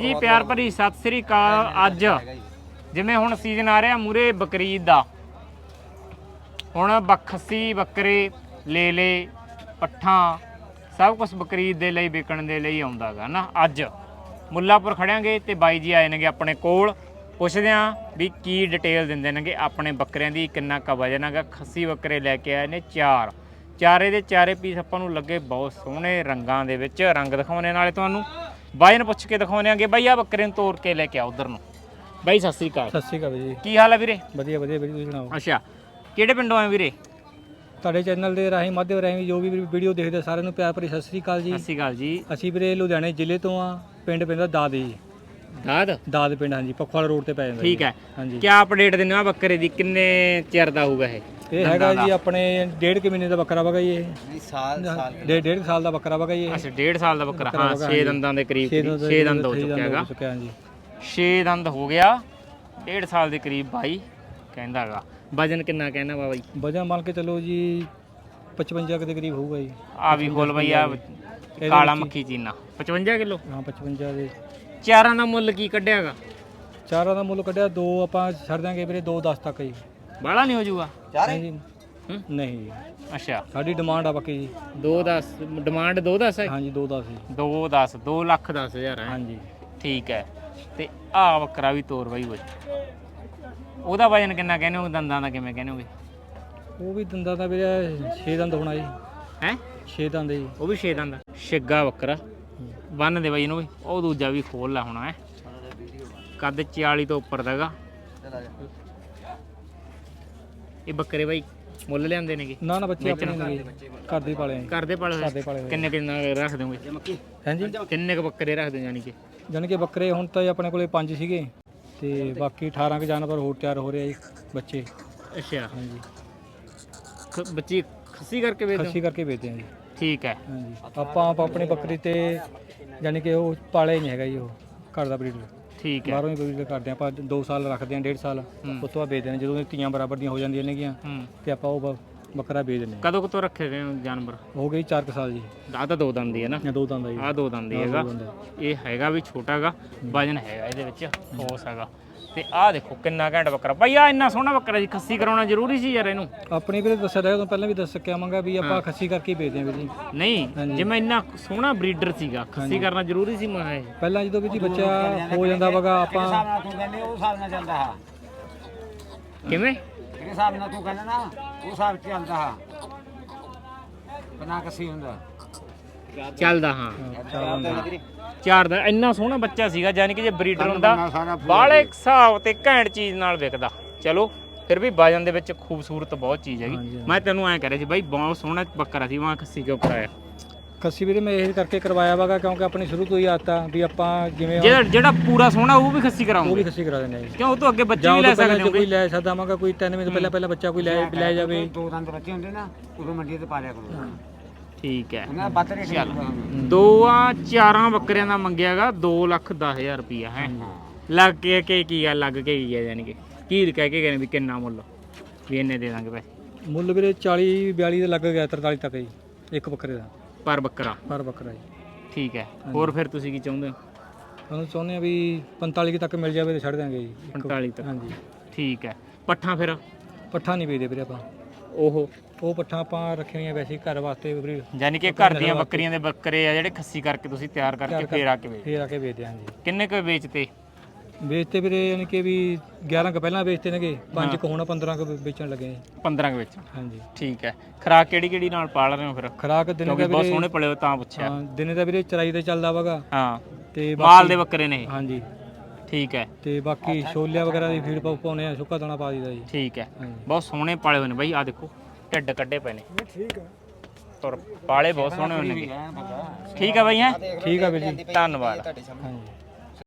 ਜੀ, ਪਿਆਰ ਭਰੀ ਸਤਿ ਸ੍ਰੀ ਅਕਾਲ ਅੱਜ। ਜਿਵੇਂ ਹੁਣ ਸੀਜ਼ਨ ਆ ਰਿਹਾ ਮੂਰੇ ਬਕਰੀਦ ਦਾ। ਹੁਣ ਬਖਸੀ, ਬੱਕਰੇ, ਲੇਲੇ, ਪੱਠਾਂ, ਸਭ ਕੁਝ ਬਕਰੀਦ ਦੇ ਲਈ, ਵਿਕਣ ਦੇ ਲਈ ਆਉਂਦਾਗਾ ਨਾ, ਅੱਜ। ਮੁੱਲਾਪੁਰ ਖੜਿਆਂਗੇ ਤੇ ਬਾਈ ਜੀ ਆਏ ਨੇਗੇ ਆਪਣੇ ਕੋਲ। ਪੁੱਛਦੇ ਆਂ ਵੀ ਕੀ ਡਿਟੇਲ ਦਿੰਦੇ ਨੇਗੇ ਆਪਣੇ ਬੱਕਰਿਆਂ ਦੀ, ਕਿੰਨਾ ਕੁ ਵਜਨ ਹੈਗਾ। ਖੱਸੀ ਬੱਕਰੇ ਲੈ ਕੇ ਆਏ ਨੇ ਚਾਰ। ਚਾਰੇ ਦੇ ਚਾਰੇ ਪੀਸ ਆਪਾਂ ਨੂੰ ਲੱਗੇ ਬਹੁਤ ਸੋਹਣੇ ਰੰਗਾਂ ਦੇ ਵਿੱਚ। ਰੰਗ ਦਿਖਾਉਣੇ ਨਾਲੇ ਤੁਹਾਨੂੰ। ਬਾਈ ਨੂੰ ਪੁੱਛ ਕੇ ਦਿਖਾਉਣੇ ਆਂਗੇ। ਬਾਈ ਆ ਬੱਕਰੇ ਨੂੰ ਤੋੜ ਕੇ ਲੈ ਕੇ ਆ ਉਧਰ ਨੂੰ। ਬਾਈ ਸਤਿ ਸ੍ਰੀ ਅਕਾਲ। ਸਤਿ ਸ਼੍ਰੀ ਅਕਾਲ ਜੀ। ਕੀ ਹਾਲ ਹੈ ਵੀਰੇ? ਵਧੀਆ ਵਧੀਆ ਵੀਡੀਓ ਤੁਸੀਂ ਸੁਣਾਓ? ਅੱਛਾ। ਕਿਹੜੇ ਪਿੰਡੋਂ ਆਏ ਵੀਰੇ? ਤੁਹਾਡੇ ਚੈਨਲ ਦੇ ਰਾਹੀਂ ਮਾਧਿਅਮ ਰਾਹੀਂ ਜੋ ਵੀ ਵੀਡੀਓ ਦੇਖਦੇ ਆ, ਸਾਰਿਆਂ ਨੂੰ ਪਿਆਰ ਭਰੀ ਸਤਿ ਸ਼੍ਰੀ ਅਕਾਲ ਜੀ। ਸਤਿ ਸ੍ਰੀ ਅਕਾਲ ਜੀ। ਅਸੀਂ ਵੀਰੇ ਲੁਧਿਆਣੇ ਜ਼ਿਲ੍ਹੇ ਤੋਂ ਆ ਪਿੰਡ ਪੈਂਦਾ ਦਾਦ ਜੀ। ਦਾਦ? ਦਾਦ ਪਿੰਡ ਹਾਂਜੀ ਪਖਵਾਲ ਰੋਡ ਤੇ ਪੈ ਜਾਂਦਾ ਠੀਕ। ਹੈ। ਹਾਂਜੀ। ਕੀ ਅਪਡੇਟ ਦਿੰਦੇ ਆ ਬੱਕਰੇ ਦੀ? ਕਿੰਨੇ ਚਿਰ ਦਾ ਹੋਊਗਾ ਇਹ? ਇਹ ਹੈਗਾ ਜੀ ਆਪਣੇ ਡੇਢ ਕੁ ਮਹੀਨੇ ਦਾ ਬੱਕਰਾ ਵਗਾ ਜੀ ਇਹ। ਨਹੀਂ ਸਾਲ ਸਾਲ ਡੇਢ ਡੇਢ ਸਾਲ ਦਾ ਬੱਕਰਾ ਵਗਾ ਜੀ ਇਹ। ਅੱਛਾ ਡੇਢ ਸਾਲ ਦਾ ਬੱਕਰਾ। ਹਾਂ 6 ਦੰਦਾਂ ਦੇ ਕਰੀਬ ਛੇ 6 ਦੰਦ ਹੋ ਚੁੱਕਿਆ ਹੈਗਾ। ਚੁੱਕਿਆ ਹਾਂਜੀ। 6 ਦੰਦ ਹੋ ਗਿਆ ਡੇਢ ਸਾਲ ਦੇ ਕਰੀਬ ਬਾਈ ਕਹਿੰਦਾ ਹੈਗਾ। ਵਜਨ ਕਿੰਨਾ ਕਹਿਣਾ ਵਾ ਬਾਈ ਵਜਨ ਮੰਨ ਕੇ ਚੱਲੋ ਜੀ 55 ਕੁ ਦੇ ਕਰੀਬ ਹੋਊਗਾ ਜੀ। ਆ ਵੀ ਖੋਲ ਬਈ ਆ ਕਾਲਾ ਮੱਖੀ ਚੀਨਾ। 55 ਕਿਲੋ? ਹਾਂ 55 ਦੇ। ਚਾਰਾਂ ਦਾ ਮੁੱਲ ਕੀ ਕੱਢਿਆਗਾ ਚਾਰਾਂ ਦਾ ਮੁੱਲ ਕੱਢਿਆ ਦੋ ਆਪਾਂ ਛੱਡ ਦਾਂਗੇ ਵੀਰੇ 2 10 ਤੱਕ ਜੀ। ਬਾਹਲਾ ਨਹੀਂ ਹੋ ਜਾਊਗਾ? ਨਹੀਂ ਜੀ। ਹੂੰ? ਨਹੀਂ ਜੀ। ਅੱਛਾ। ਸਾਡੀ ਡਿਮਾਂਡ ਆ ਬਾਕੀ ਜੀ। 2 10 ਡਿਮਾਂਡ 2 10 ਹੈ? ਹਾਂਜੀ 2 10 ਜੀ। 2 10 2 ਲੱਖ 10 ਹਜ਼ਾਰ ਹੈ। ਹਾਂਜੀ। ਠੀਕ ਹੈ। ਤੇ ਆ ਬੱਕਰਾ ਵੀ ਤੋਰ ਬਾਈ ਓਏ ਉਹਦਾ ਵਜਨ ਕਿੰਨਾ ਕਹਿੰਦੇ ਹੋ? ਦੰਦਾਂ ਦਾ ਕਿਵੇਂ ਕਹਿੰਦੇ ਹੋਗੇ? ਉਹ ਵੀ ਦੰਦਾਂ ਦਾ ਵੀਰੇ 6 ਦੰਦ ਹੋਣਾ ਜੀ। ਹੈ? 6 ਦੰਦ ਜੀ। ਉਹ ਵੀ 6 ਦੰਦ। ਛਿੱਗਾ ਬੱਕਰਾ। ਬੰਨ ਦੇ ਬਾਈ ਇਹਨੂੰ ਵੀ। ਉਹ ਦੂਜਾ ਵੀ ਖੋਲ ਲੈ ਹੋਣਾ ਹੈ। ਕੱਦ 40 ਤੋਂ ਉੱਪਰ ਦਾਗਾ ਇਹ ਬੱਕਰੇ ਬਾਈ ਮੁੱਲ ਲਿਆਂਦੇ ਨੇਗੇ? ਨਾ ਨਾ ਬੱਚੇ ਆਪਣੇ ਨੇ ਜੀ ਘਰ ਦੇ ਪਾਲੇ ਆ ਜੀ। ਘਰ ਦੇ ਪਾਲੇ ਘਰ ਦੇ ਹੋਏ? ਪਾਲੇ ਹੋਏ। ਕਿੰਨੇ ਕਿੰਨਾ ਰੱਖ ਦੋਗੇ ਹਾਂਜੀ? ਕਿੰਨੇ ਕ ਬੱਕਰੇ ਰੱਖ ਦੋ ਜਾਨੀ ਕਿ? ਜਾਣੀ ਕਿ ਬੱਕਰੇ ਹੁਣ ਤਾਂ ਜੀ ਆਪਣੇ ਕੋਲੇ ਪੰਜ ਸੀਗੇ ਤੇ ਬਾਕੀ 18 ਕੁ ਜਾਨਵਰ ਹੋਰ ਤਿਆਰ ਹੋ ਰਹੇ ਆ ਜੀ ਬੱਚੇ। ਅੱਛਾ। ਹਾਂਜੀ। ਖ- ਬੱਚੀ ਖੱਸੀ ਕਰਕੇ ਵੇਚ ਖੱਸੀ ਕਰਕੇ ਵੇਚਦੇ ਆ ਜੀ। ਠੀਕ ਹੈ। ਹਾਂਜੀ। ਆਪਾਂ ਆਪ ਆਪਣੀ ਬੱਕਰੀ ਤੇ ਜਾਣੀ ਕਿ ਉਹ ਪਾਲੇ ਨਹੀਂ ਹੈਗਾ ਜੀ ਉਹ। ਘਰ ਦਾ ਬਰੀਡ ਠੀਕ ਹੈ। ਬਾਹਰੋਂ ਹੀ ਬਰੀਡ ਕਰਦੇ ਆਪਾਂ 2 ਸਾਲ ਰੱਖਦੇ ਆ 1.5 ਸਾਲ। ਹੂੰ। ਉਸ ਤੋਂ ਬਾਅਦ ਵੇਚਦੇ ਨੇ ਜਦੋਂ ਇਹ ਤੀਆਂ ਬਰਾਬਰ ਦੀਆਂ ਹੋ ਜਾਂਦੀਆਂ ਨੇਗੀਆਂ ਹੂੰ। ਤੇ ਆਪਾਂ ਉਹ ਬ- ਬੱਕਰਾ ਵੇਚ ਦਿੰਦੇ ਆ। ਕਦੋਂ ਕਦੋਂ ਰੱਖੇ ਗਏ ਹੋ ਜਾਨਵਰ? ਹੋ ਗਈ 4 ਸਾਲ ਜੀ। ਆਹ ਤਾਂ ਦੋ ਦੰਦ ਹੀ ਹੈ ਨਾ। ਜਾਂ ਦੋ ਦੰਦ ਆ ਜੀ। ਆਹ ਦੋ ਦੰਦ ਹੀ ਹੈਗਾ। ਇਹ ਹੈਗਾ ਵੀ ਛੋਟਾ ਹੈਗਾ ਵਜਨ ਹੈਗਾ ਇਹਦੇ ਵਿੱਚ ਠੋਸ ਹੈਗਾ। ਤੇ ਆਹ ਦੇਖੋ ਕਿੰਨਾ ਘੈਂਟ ਬੱਕਰਾ। ਭਾਈ ਆ ਇੰਨਾ ਸੋਹਣਾ ਬੱਕਰਾ ਜੀ ਖੱਸੀ ਕਰਾਉਣਾ ਜ਼ਰੂਰੀ ਸੀ ਯਾਰ ਇਹਨੂੰ। ਆਪਣੀ ਵੀ ਦੱਸਿਆ ਰਿਹਾ ਤੋਂ ਪਹਿਲਾਂ ਵੀ ਦੱਸ ਕੇ ਆਵਾਂਗਾ ਵੀ ਆਪਾਂ ਖੱਸੀ ਕਰਕੇ ਹੀ ਵੇਚਦੇ ਆ ਵੀਰ ਜੀ। ਨਹੀਂ ਜਿਵੇਂ ਇੰਨਾ ਸੋਹਣਾ ਬਰੀਡਰ ਸੀਗਾ ਖੱਸੀ ਕਰਨਾ ਜ਼ਰੂਰੀ ਸੀ ਮੈਂ ਇਹ। ਪਹਿਲਾਂ ਜਦੋਂ ਵੀ ਜੀ ਬੱਚਾ ਹੋ ਜਾਂਦਾ ਵਗਾ ਆਪਾਂ ਹਿਸਾਬ ਨਾਲ ਤੂੰ ਕਹਿੰਦੇ ਉਹ ਹਿਸਾਬ ਨਾਲ ਚੱਲਦਾ ਹਾਂ? ਕਿਵੇਂ? ਜਿਹੜੇ ਹਿਸਾਬ ਨਾਲ ਤੂੰ ਕਹਿੰਦਾ ਨਾ? ਉਹ ਹਿਸਾਬ ਚ ਚੱਲਦਾ ਹਾਂ। ਬਣਾ ਕਸੀ ਹੁੰਦਾ। ਚੱਲਦਾ ਹਾਂ। ਚਾਰ ਦਾ ਇੰਨਾ ਸੋਹਣਾ ਬੱਚਾ ਸੀਗਾ ਯਾਨੀ ਕਿ ਜੇ ਬਰੀਡਰ ਹੁੰਦਾ ਬਾਹਲੇ ਹਿਸਾਬ ਤੇ ਘੈਂਟ ਚੀਜ਼ ਨਾਲ ਵਿਕਦਾ। ਚਲੋ ਫਿਰ ਵੀ ਵਜਨ ਦੇ ਵਿੱਚ ਖੂਬਸੂਰਤ ਬਹੁਤ ਚੀਜ਼ ਹੈਗੀ। ਮੈਂ ਤੈਨੂੰ ਐਂ ਕਹਿ ਰਿਹਾ ਸੀ ਬਾਈ ਬਹੁਤ ਸੋਹਣਾ ਬੱਕਰਾ ਸੀ ਮੈਂ ਖੱਸੀ ਕਿਉਂ ਕਰਾਇਆ ਖੱਸੀ ਵੀਰੇ ਮੈਂ ਇਹ ਕਰਕੇ ਕਰਵਾਇਆ ਵਗਾ ਕਿਉਂਕਿ ਆਪਣੀ ਸ਼ੁਰੂ ਤੋਂ ਹੀ ਆਦਤ ਆ ਵੀ ਆਪਾਂ ਜਿਵੇਂ ਜਿਹੜਾ ਜਿਹੜਾ ਪੂਰਾ ਸੋਹਣਾ ਉਹ ਵੀ ਖੱਸੀ ਉਹ ਕਰਾਉਂਗੇ ਵੀ ਖੱਸੀ ਕਰਾ ਦਿੰਦੇ ਆ ਜੀ। ਕਿਉਂ? ਉਹ ਤੋਂ ਅੱਗੇ ਬੱਚੇ ਜਾਂ ਵੀ ਲੈ ਪਹਿਲਾਂ ਸਕਦੇ ਜੇ ਕੋਈ ਹੋ ਲੈ ਸਕਦਾ ਵਾਂਗਾ ਕੋਈ 3 ਮਹੀਨੇ ਤੋਂ ਪਹਿਲਾਂ ਪਹਿਲਾਂ ਬੱਚਾ ਕੋਈ ਲੈ ਲੈ ਜਾਵੇ। ਦੋ ਦੰਦ ਬੱਚੇ ਹੁੰਦੇ ਨਾ ਉਦੋਂ ਮੰਡੀ ਤੇ ਪਾ ਲਿਆ ਕਰੋ। ਠੀਕ ਹੈ। ਉਹਨਾਂ ਦਾ ਬੱਤ ਰੇਟ ਚੱਲ। ਦੋ ਆ ਚਾਰਾਂ ਬੱਕਰਿਆਂ ਦਾ ਮੰਗਿਆਗਾ 2 ਲੱਖ 10000 ਰੁਪਿਆ ਹੈ। ਲੱਗ ਕੇ ਕੀ ਕੀ ਆ ਲੱਗ ਕੇ ਕੀ ਆ ਯਾਨੀ ਕਿ? ਕੀ ਕਹਿ ਕੇ ਗਏ ਨੇ ਵੀ ਕਿੰਨਾ ਮੁੱਲ? ਵੀ ਇੰਨੇ ਦੇ ਦਾਂਗੇ ਪੈਸੇ। ਮੁੱਲ ਵੀਰੇ 40 42 ਦੇ ਲੱਗ ਗਿਆ 43 ਤੱਕ ਜੀ ਇੱਕ ਬੱਕਰੇ ਦਾ। ਪਰ ਬੱਕਰਾ? ਪਰ ਬੱਕਰਾ ਜੀ। ਠੀਕ ਹੈ। ਹੋਰ ਫਿਰ ਤੁਸੀਂ ਕੀ ਚਾਹੁੰਦੇ ਹੋ? ਤੁਹਾਨੂੰ ਚਾਹੁੰਦੇ ਆ ਵੀ 45 ਕੁ ਤੱਕ ਮਿਲ ਜਾਵੇ ਤੇ ਛੱਡ ਦਾਂਗੇ ਜੀ। 45 ਤੱਕ। ਹਾਂਜੀ। ਠੀਕ ਹੈ। ਪੱਠਾ ਫਿਰ? ਪੱਠਾ ਨਹੀਂ ਵੇਚਦੇ ਵੀਰੇ ਆਪਾਂ। ਉਹ? ਉਹ ਪੱਠਾ ਆਪਾਂ ਰੱਖਣੀਆਂ ਵੈਸੇ ਹੀ ਘਰ ਵਾਸਤੇ ਵੀਰੇ। ਯਾਨੀ ਕਿ ਘਰ ਦੀਆਂ ਬੱਕਰੀਆਂ ਦੇ ਬੱਕਰੇ ਆ ਜਿਹੜੇ ਖੱਸੀ ਕਰਕੇ ਤੁਸੀਂ ਤਿਆਰ ਕਰਕੇ ਫੇਰ ਆ ਕੇ ਵੇਚ ਫੇਰ ਆ ਕੇ ਵੇਚਦੇ ਹਾਂ ਜੀ। ਕਿੰਨੇ ਕੁ ਵੇਚਤੇ? ਵੇਚਤੇ ਵੀਰੇ ਯਾਨੀ ਕਿ ਵੀ 11 ਕੁ ਪਹਿਲਾਂ ਵੇਚਤੇ ਨੇਗੇ 5 ਕੁ ਹੁਣ 15 ਕੁ ਵੇਚਣ ਲੱਗੇ ਜੀ 15 ਕੁ ਵਿੱਚ। ਹਾਂਜੀ। ਠੀਕ ਹੈ। ਖਰਾਕ ਕਿਹੜੀ ਕਿਹੜੀ ਨਾਲ ਪਾਲ ਰਹੇ ਹੋ ਫਿਰ? ਖਰਾਕ ਦਿਨੇ ਦਾ ਬਹੁਤ ਵੀਰੇ ਸੋਹਣੇ ਪਲੇ ਹੋ ਤਾਂ ਪੁੱਛਿਆ। ਹਾਂ ਦਿਨੇ ਦਾ ਵੀਰੇ ਚਰਾਈ ਤੇ ਚੱਲਦਾ ਵਗਾ। ਹਾਂ। ਤੇ ਮਾਲ ਦੇ ਬੱਕਰੇ ਨੇ। ਹਾਂਜੀ। ਠੀਕ ਹੈ। ਤੇ ਬਾਕੀ ਛੋਲਿਆਂ ਵਗੈਰਾ ਦੀ ਫੀਡ ਪਾਉ ਪਾਉਨੇ ਆ ਸੁੱਕਾ ਦਾਣਾ ਪਾ ਦਈਦਾ ਜੀ। ਠੀਕ ਹੈ। ਬਹੁਤ ਸੋਹਣੇ ਪਾਲੇ ਹੋਏ ਨੇ ਬਾਈ ਆ ਦੇਖੋ ਢਿੱਡ ਕੱਢੇ ਪਏ ਨੇ। ਠੀਕ ਹੈ। ਤੁਰ ਪਾਲੇ ਬਹੁਤ ਸੋਹਣੇ ਨੇ। ਠੀਕ ਹੈ ਬਾਈ ਹੈ? ਠੀਕ ਆ ਵੀਰ ਜੀ। ਧੰਨਵਾਦ। ਹਾਂਜੀ।